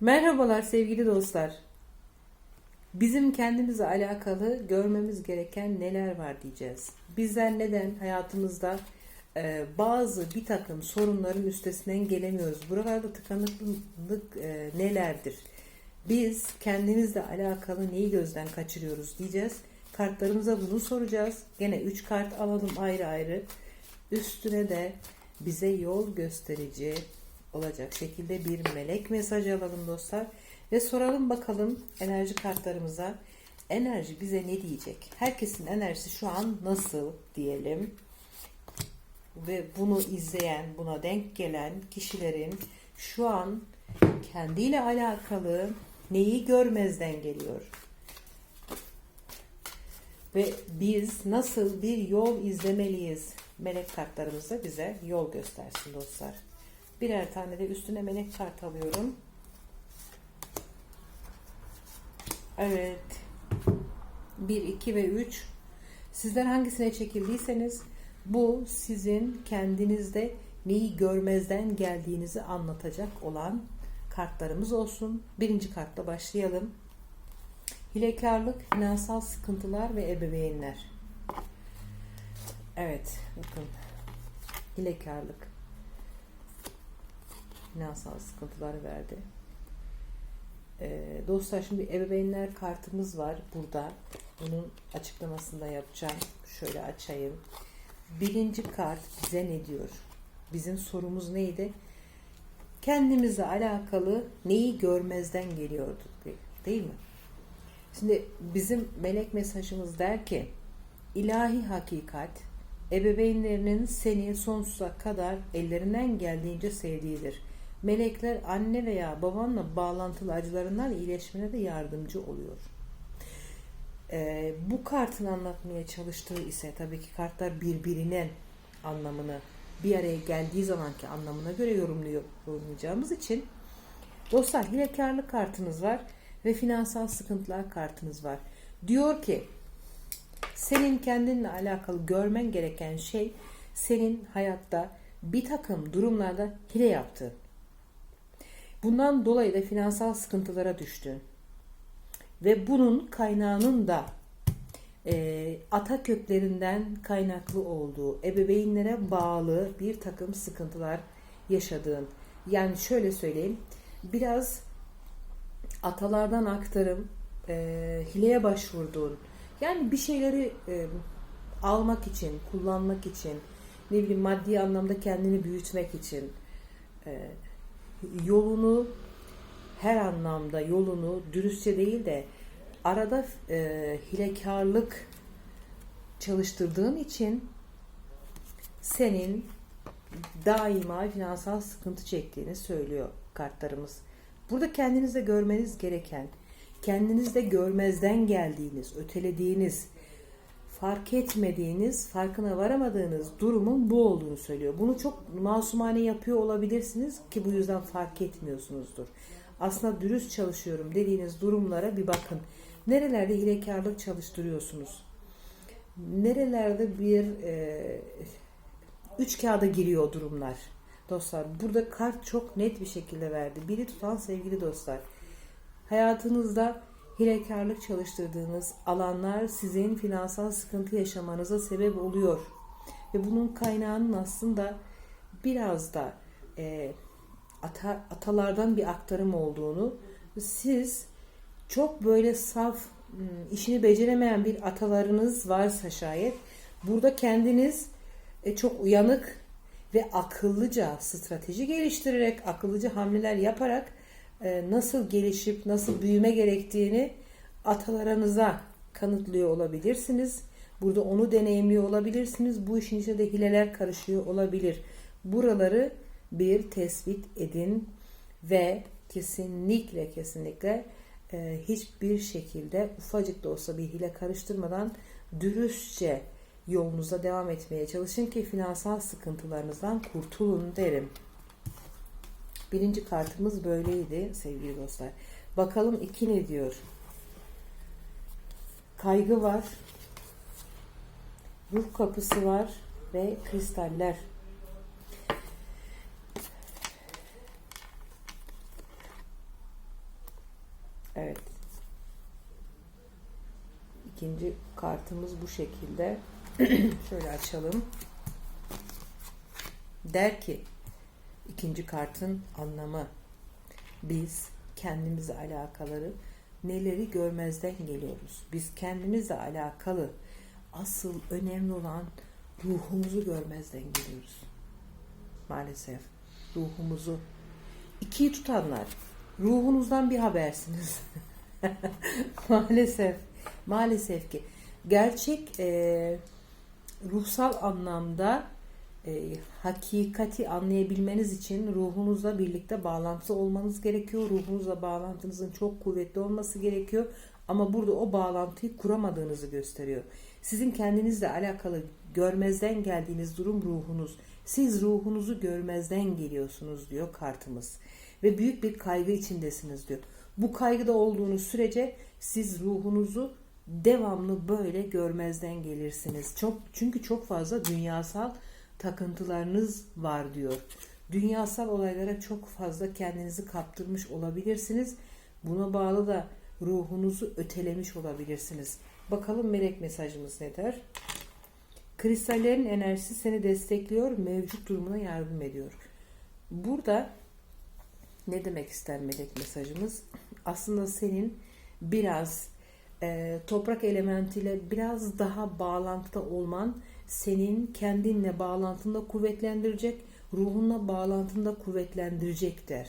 Merhabalar sevgili dostlar. Bizim kendimize alakalı görmemiz gereken neler var diyeceğiz. Bizler neden hayatımızda e, bazı bir takım sorunların üstesinden gelemiyoruz? Buralarda tıkanıklık e, nelerdir? Biz kendimizle alakalı neyi gözden kaçırıyoruz diyeceğiz. Kartlarımıza bunu soracağız. Gene 3 kart alalım ayrı ayrı. Üstüne de bize yol gösterici olacak şekilde bir melek mesajı alalım dostlar. Ve soralım bakalım enerji kartlarımıza. Enerji bize ne diyecek? Herkesin enerjisi şu an nasıl diyelim. Ve bunu izleyen, buna denk gelen kişilerin şu an kendiyle alakalı neyi görmezden geliyor? Ve biz nasıl bir yol izlemeliyiz? Melek kartlarımız da bize yol göstersin dostlar. Birer tane de üstüne melek kart alıyorum. Evet. 1, 2 ve 3. Sizler hangisine çekildiyseniz bu sizin kendinizde neyi görmezden geldiğinizi anlatacak olan kartlarımız olsun. Birinci kartla başlayalım. Hilekarlık, finansal sıkıntılar ve ebeveynler. Evet, bakın. Hilekarlık. Finansal sıkıntıları verdi. Ee, dostlar şimdi ebeveynler kartımız var burada. Bunun açıklamasını yapacağım. Şöyle açayım. Birinci kart bize ne diyor? Bizim sorumuz neydi? Kendimizle alakalı neyi görmezden geliyorduk değil mi? Şimdi bizim melek mesajımız der ki ilahi hakikat ebeveynlerinin seni sonsuza kadar ellerinden geldiğince sevdiğidir. Melekler anne veya babanla bağlantılı acılarından iyileşmene de yardımcı oluyor. Ee, bu kartın anlatmaya çalıştığı ise tabii ki kartlar birbirinin anlamını bir araya geldiği zamanki anlamına göre yorumlayacağımız için dostlar hilekarlık kartınız var ve finansal sıkıntılar kartınız var. Diyor ki senin kendinle alakalı görmen gereken şey senin hayatta bir takım durumlarda hile yaptığın. Bundan dolayı da finansal sıkıntılara düştün. Ve bunun kaynağının da e, ata köklerinden kaynaklı olduğu, ebeveynlere bağlı bir takım sıkıntılar yaşadığın. Yani şöyle söyleyeyim, biraz atalardan aktarım, e, hileye başvurduğun, yani bir şeyleri e, almak için, kullanmak için, ne bileyim maddi anlamda kendini büyütmek için e, yolunu her anlamda yolunu dürüstçe değil de arada e, hilekarlık çalıştırdığın için senin daima finansal sıkıntı çektiğini söylüyor kartlarımız. Burada kendinizde görmeniz gereken, kendinizde görmezden geldiğiniz, ötelediğiniz, fark etmediğiniz, farkına varamadığınız durumun bu olduğunu söylüyor. Bunu çok masumane yapıyor olabilirsiniz ki bu yüzden fark etmiyorsunuzdur. Aslında dürüst çalışıyorum dediğiniz durumlara bir bakın. Nerelerde hilekarlık çalıştırıyorsunuz? Nerelerde bir e, üç kağıda giriyor durumlar? Dostlar burada kart çok net bir şekilde verdi. Biri tutan sevgili dostlar. Hayatınızda hilekarlık çalıştırdığınız alanlar sizin finansal sıkıntı yaşamanıza sebep oluyor. Ve bunun kaynağının aslında biraz da e, ata, atalardan bir aktarım olduğunu siz çok böyle saf işini beceremeyen bir atalarınız varsa şayet burada kendiniz e, çok uyanık ve akıllıca strateji geliştirerek akıllıca hamleler yaparak nasıl gelişip nasıl büyüme gerektiğini atalarınıza kanıtlıyor olabilirsiniz. Burada onu deneyimliyor olabilirsiniz. Bu işin içinde de hileler karışıyor olabilir. Buraları bir tespit edin ve kesinlikle kesinlikle e, hiçbir şekilde ufacık da olsa bir hile karıştırmadan dürüstçe yolunuza devam etmeye çalışın ki finansal sıkıntılarınızdan kurtulun derim. Birinci kartımız böyleydi sevgili dostlar. Bakalım iki ne diyor? Kaygı var. Ruh kapısı var ve kristaller. Evet. İkinci kartımız bu şekilde. Şöyle açalım. Der ki ikinci kartın anlamı biz kendimizle alakaları neleri görmezden geliyoruz. Biz kendimizle alakalı asıl önemli olan ruhumuzu görmezden geliyoruz. Maalesef ruhumuzu ikiyi tutanlar ruhunuzdan bir habersiniz. maalesef maalesef ki gerçek e, ruhsal anlamda hakikati anlayabilmeniz için ruhunuzla birlikte bağlantısı olmanız gerekiyor. Ruhunuzla bağlantınızın çok kuvvetli olması gerekiyor. Ama burada o bağlantıyı kuramadığınızı gösteriyor. Sizin kendinizle alakalı görmezden geldiğiniz durum ruhunuz. Siz ruhunuzu görmezden geliyorsunuz diyor kartımız. Ve büyük bir kaygı içindesiniz diyor. Bu kaygıda olduğunuz sürece siz ruhunuzu devamlı böyle görmezden gelirsiniz. Çok çünkü çok fazla dünyasal takıntılarınız var diyor. Dünyasal olaylara çok fazla kendinizi kaptırmış olabilirsiniz. Buna bağlı da ruhunuzu ötelemiş olabilirsiniz. Bakalım melek mesajımız ne der? Kristallerin enerjisi seni destekliyor, mevcut durumuna yardım ediyor. Burada ne demek ister melek mesajımız? Aslında senin biraz e, toprak elementiyle biraz daha bağlantıda olman senin kendinle bağlantında kuvvetlendirecek, ruhunla bağlantında kuvvetlendirecek der.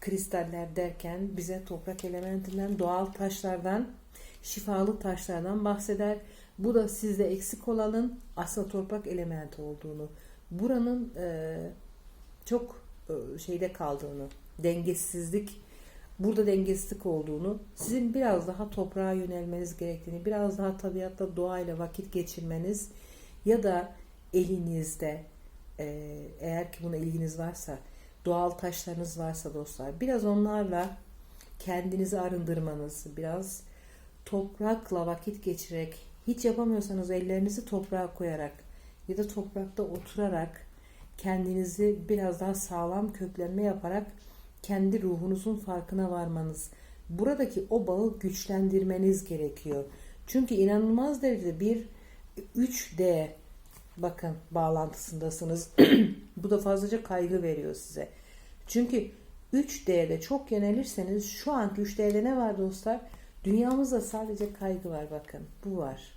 Kristaller derken bize toprak elementinden, doğal taşlardan, şifalı taşlardan bahseder. Bu da sizde eksik olanın aslında toprak elementi olduğunu, buranın e, çok e, şeyde kaldığını, dengesizlik, burada dengesizlik olduğunu, sizin biraz daha toprağa yönelmeniz gerektiğini, biraz daha tabiatla, doğayla vakit geçirmeniz ya da elinizde e, eğer ki buna ilginiz varsa, doğal taşlarınız varsa dostlar, biraz onlarla kendinizi arındırmanız, biraz toprakla vakit geçirerek, hiç yapamıyorsanız ellerinizi toprağa koyarak ya da toprakta oturarak kendinizi biraz daha sağlam köklenme yaparak kendi ruhunuzun farkına varmanız, buradaki o bağı güçlendirmeniz gerekiyor. Çünkü inanılmaz derecede bir 3D bakın bağlantısındasınız. Bu da fazlaca kaygı veriyor size. Çünkü 3D'de çok yönelirseniz şu anki 3D'de ne var dostlar? Dünyamızda sadece kaygı var bakın. Bu var.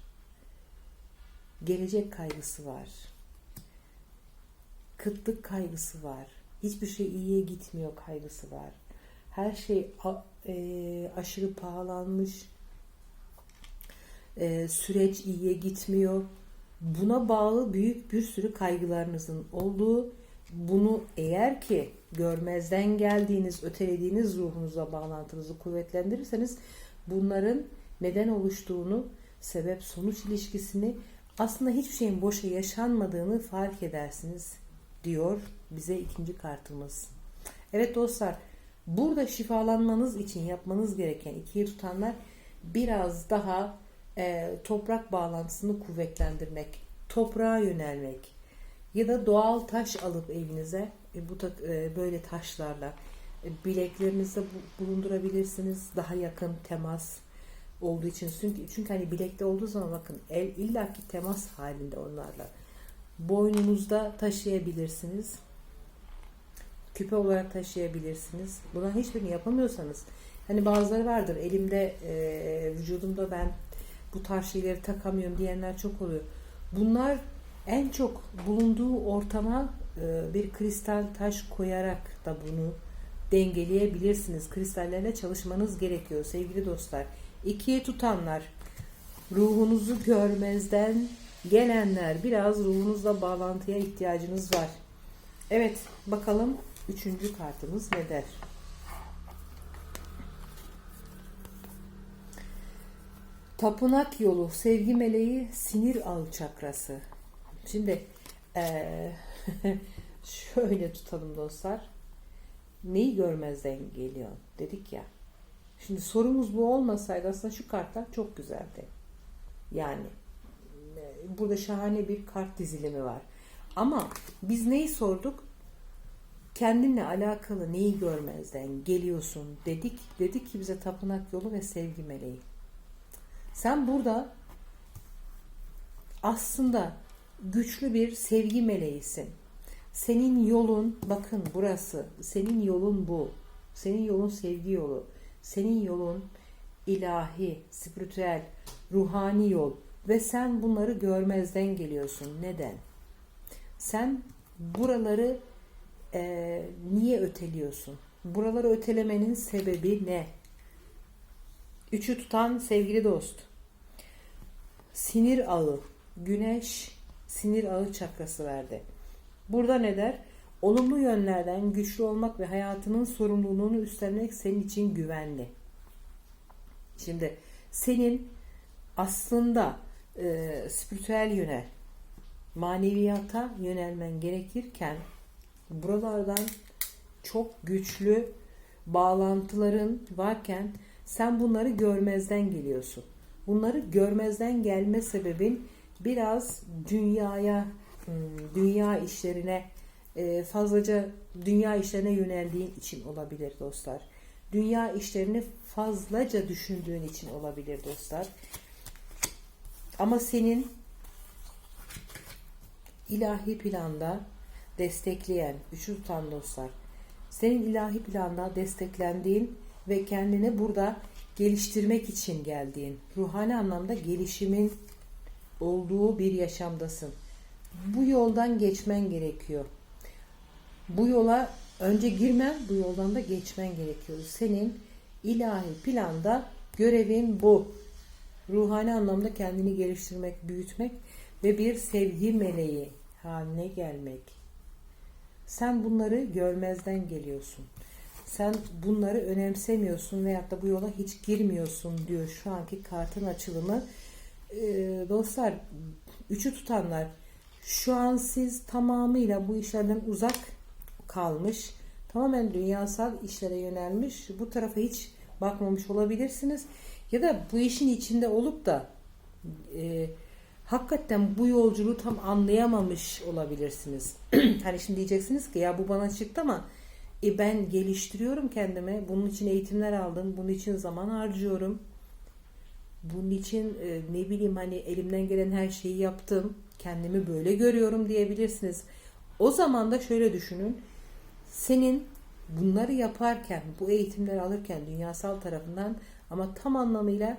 Gelecek kaygısı var. Kıtlık kaygısı var. Hiçbir şey iyiye gitmiyor kaygısı var. Her şey e, aşırı pahalanmış. E, süreç iyiye gitmiyor. Buna bağlı büyük bir sürü kaygılarınızın olduğu, bunu eğer ki görmezden geldiğiniz, ötelediğiniz ruhunuzla bağlantınızı kuvvetlendirirseniz bunların neden oluştuğunu, sebep sonuç ilişkisini aslında hiçbir şeyin boşa yaşanmadığını fark edersiniz diyor bize ikinci kartımız. Evet dostlar burada şifalanmanız için yapmanız gereken ikiyi tutanlar biraz daha e, toprak bağlantısını kuvvetlendirmek, toprağa yönelmek ya da doğal taş alıp evinize e, bu e, böyle taşlarla e, bileklerinizde bulundurabilirsiniz. Daha yakın temas olduğu için çünkü çünkü hani bilekte olduğu zaman bakın el illaki temas halinde onlarla. Boynunuzda taşıyabilirsiniz. Küpe olarak taşıyabilirsiniz. Buna hiçbirini yapamıyorsanız hani bazıları vardır elimde e, vücudumda ben bu tarz şeyleri takamıyorum diyenler çok oluyor. Bunlar en çok bulunduğu ortama e, bir kristal taş koyarak da bunu dengeleyebilirsiniz. Kristallerle çalışmanız gerekiyor sevgili dostlar. İkiye tutanlar, ruhunuzu görmezden gelenler, biraz ruhunuzla bağlantıya ihtiyacınız var. Evet, bakalım üçüncü kartımız ne der? Tapınak yolu, sevgi meleği, sinir ağı çakrası. Şimdi ee, şöyle tutalım dostlar. Neyi görmezden geliyor dedik ya. Şimdi sorumuz bu olmasaydı aslında şu kartlar çok güzeldi. Yani burada şahane bir kart dizilimi var. Ama biz neyi sorduk? kendinle alakalı neyi görmezden geliyorsun dedik. Dedik ki bize tapınak yolu ve sevgi meleği. Sen burada aslında güçlü bir sevgi meleğisin. Senin yolun bakın burası. Senin yolun bu. Senin yolun sevgi yolu. Senin yolun ilahi, spiritüel, ruhani yol ve sen bunları görmezden geliyorsun. Neden? Sen buraları e, niye öteliyorsun? Buraları ötelemenin sebebi ne? Üçü tutan sevgili dost. Sinir ağı. Güneş sinir ağı çakrası verdi. Burada ne der? Olumlu yönlerden güçlü olmak ve hayatının sorumluluğunu üstlenmek senin için güvenli. Şimdi senin aslında e, spiritüel yöne, maneviyata yönelmen gerekirken buralardan çok güçlü bağlantıların varken sen bunları görmezden geliyorsun. Bunları görmezden gelme sebebin biraz dünyaya, hmm, dünya işlerine e, fazlaca dünya işlerine yöneldiğin için olabilir dostlar. Dünya işlerini fazlaca düşündüğün için olabilir dostlar. Ama senin ilahi planda destekleyen, üçü tutan dostlar. Senin ilahi planda desteklendiğin ve kendini burada geliştirmek için geldiğin, ruhani anlamda gelişimin olduğu bir yaşamdasın. Bu yoldan geçmen gerekiyor. Bu yola önce girmen, bu yoldan da geçmen gerekiyor. Senin ilahi planda görevin bu. Ruhani anlamda kendini geliştirmek, büyütmek ve bir sevgi meleği haline gelmek. Sen bunları görmezden geliyorsun. Sen bunları önemsemiyorsun veyahut da bu yola hiç girmiyorsun diyor şu anki kartın açılımı. Ee, dostlar, üçü tutanlar şu an siz tamamıyla bu işlerden uzak kalmış, tamamen dünyasal işlere yönelmiş, bu tarafa hiç bakmamış olabilirsiniz. Ya da bu işin içinde olup da e, hakikaten bu yolculuğu tam anlayamamış olabilirsiniz. hani şimdi diyeceksiniz ki ya bu bana çıktı ama e, ben geliştiriyorum kendimi. Bunun için eğitimler aldım. Bunun için zaman harcıyorum. Bunun için e, ne bileyim hani elimden gelen her şeyi yaptım. Kendimi böyle görüyorum diyebilirsiniz. O zaman da şöyle düşünün. Senin bunları yaparken, bu eğitimleri alırken dünyasal tarafından ama tam anlamıyla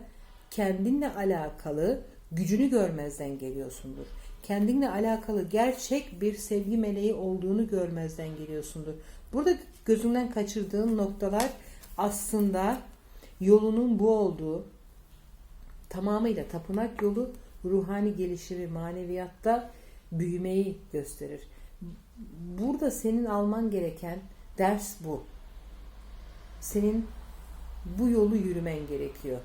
kendinle alakalı gücünü görmezden geliyorsundur. Kendinle alakalı gerçek bir sevgi meleği olduğunu görmezden geliyorsundur. Burada gözünden kaçırdığın noktalar aslında yolunun bu olduğu tamamıyla tapınak yolu ruhani gelişimi maneviyatta büyümeyi gösterir. Burada senin alman gereken ders bu. Senin bu yolu yürümen gerekiyor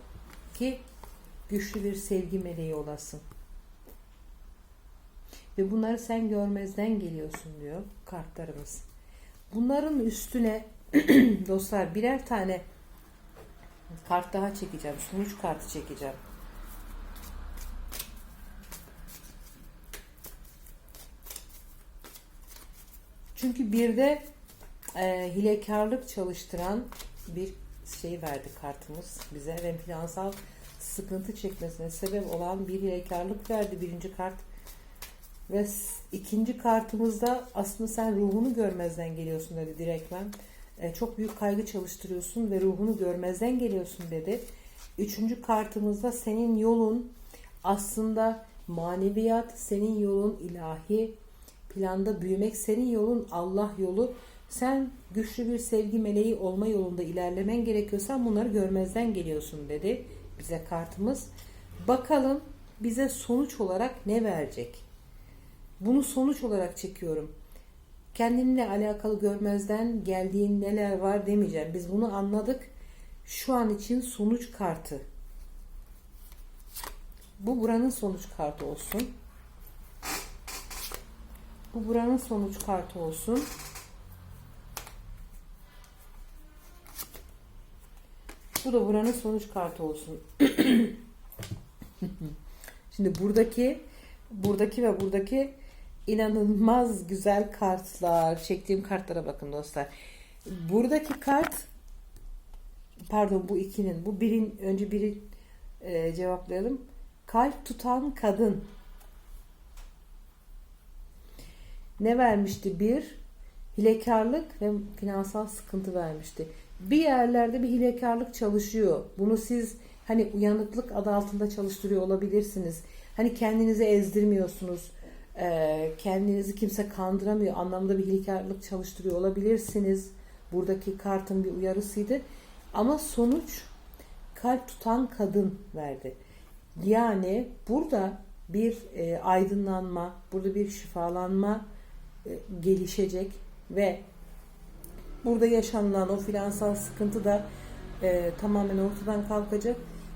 ki güçlü bir sevgi meleği olasın. Ve bunları sen görmezden geliyorsun diyor kartlarımız. Bunların üstüne dostlar birer tane kart daha çekeceğim. Sonuç kartı çekeceğim. Çünkü bir de e, hilekarlık çalıştıran bir şey verdi kartımız bize ve finansal sıkıntı çekmesine sebep olan bir hilekarlık verdi birinci kart. Ve ikinci kartımızda aslında sen ruhunu görmezden geliyorsun dedi direktmen. E, çok büyük kaygı çalıştırıyorsun ve ruhunu görmezden geliyorsun dedi. Üçüncü kartımızda senin yolun aslında maneviyat, senin yolun ilahi planda büyümek, senin yolun Allah yolu. Sen güçlü bir sevgi meleği olma yolunda ilerlemen gerekiyorsa bunları görmezden geliyorsun dedi bize kartımız. Bakalım bize sonuç olarak ne verecek? Bunu sonuç olarak çekiyorum. Kendinle alakalı görmezden geldiğin neler var demeyeceğim. Biz bunu anladık. Şu an için sonuç kartı. Bu buranın sonuç kartı olsun. Bu buranın sonuç kartı olsun. Bu da buranın sonuç kartı olsun. Şimdi buradaki buradaki ve buradaki inanılmaz güzel kartlar. Çektiğim kartlara bakın dostlar. Buradaki kart pardon bu ikinin bu birin önce biri e, cevaplayalım. Kalp tutan kadın. Ne vermişti? Bir, hilekarlık ve finansal sıkıntı vermişti. Bir yerlerde bir hilekarlık çalışıyor. Bunu siz hani uyanıklık adı altında çalıştırıyor olabilirsiniz. Hani kendinizi ezdirmiyorsunuz. Ee, kendinizi kimse kandıramıyor anlamda bir hilekarlık çalıştırıyor olabilirsiniz. Buradaki kartın bir uyarısıydı. Ama sonuç kalp tutan kadın verdi. Yani burada bir e, aydınlanma, burada bir şifalanma e, gelişecek ve burada yaşanılan o finansal sıkıntı da e, tamamen ortadan kalkacak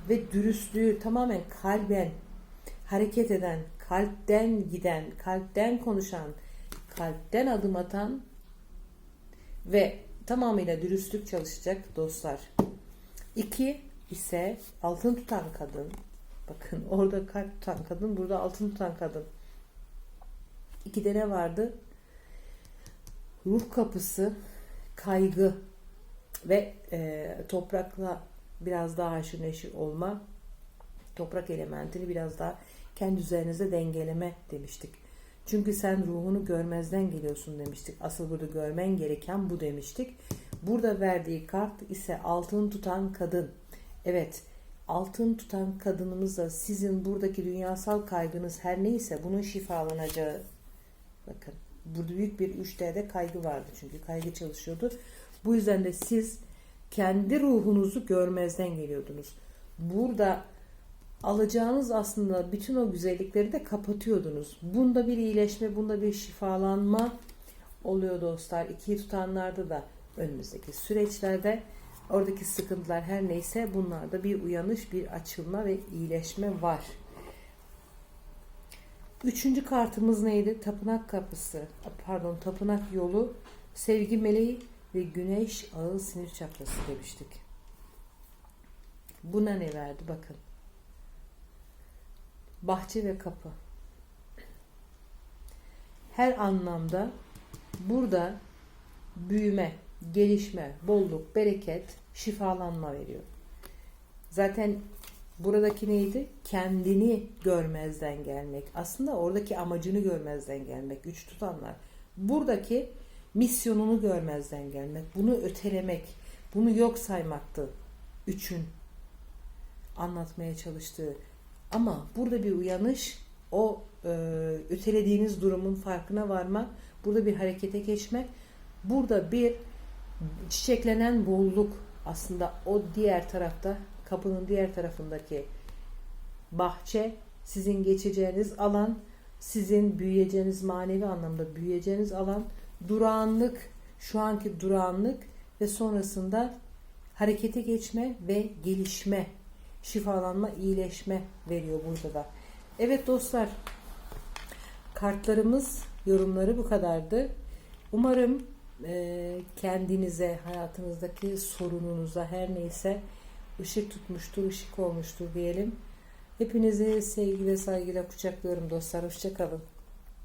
ve dürüstlüğü tamamen kalben hareket eden, kalpten giden, kalpten konuşan, kalpten adım atan ve tamamıyla dürüstlük çalışacak dostlar. İki ise altın tutan kadın. Bakın orada kalp tutan kadın, burada altın tutan kadın. İkide ne vardı? Ruh kapısı, kaygı ve e, toprakla biraz daha haşır neşir olma. Toprak elementini biraz daha kendi üzerinize dengeleme demiştik. Çünkü sen ruhunu görmezden geliyorsun demiştik. Asıl burada görmen gereken bu demiştik. Burada verdiği kart ise altın tutan kadın. Evet, altın tutan kadınımızla sizin buradaki dünyasal kaygınız her neyse bunun şifalanacağı. Bakın, burada büyük bir 3D'de kaygı vardı çünkü kaygı çalışıyordu. Bu yüzden de siz kendi ruhunuzu görmezden geliyordunuz. Burada alacağınız aslında bütün o güzellikleri de kapatıyordunuz. Bunda bir iyileşme, bunda bir şifalanma oluyor dostlar. İkiyi tutanlarda da önümüzdeki süreçlerde oradaki sıkıntılar her neyse bunlarda bir uyanış, bir açılma ve iyileşme var. Üçüncü kartımız neydi? Tapınak kapısı. Pardon, tapınak yolu, sevgi meleği ve güneş ağı sinir çakrası demiştik. Buna ne verdi? Bakın. Bahçe ve kapı. Her anlamda burada büyüme, gelişme, bolluk, bereket, şifalanma veriyor. Zaten buradaki neydi? Kendini görmezden gelmek. Aslında oradaki amacını görmezden gelmek. Güç tutanlar. Buradaki misyonunu görmezden gelmek. Bunu ötelemek. Bunu yok saymaktı. Üçün anlatmaya çalıştığı. Ama burada bir uyanış, o e, ötelediğiniz durumun farkına varma, burada bir harekete geçme, burada bir çiçeklenen bolluk aslında o diğer tarafta kapının diğer tarafındaki bahçe sizin geçeceğiniz alan sizin büyüyeceğiniz manevi anlamda büyüyeceğiniz alan durağanlık şu anki durağanlık ve sonrasında harekete geçme ve gelişme şifalanma iyileşme veriyor burada da evet dostlar kartlarımız yorumları bu kadardı umarım e, kendinize, hayatınızdaki sorununuza her neyse ışık tutmuştur, ışık olmuştur diyelim. Hepinizi sevgi ve saygıyla kucaklıyorum dostlar. Hoşçakalın.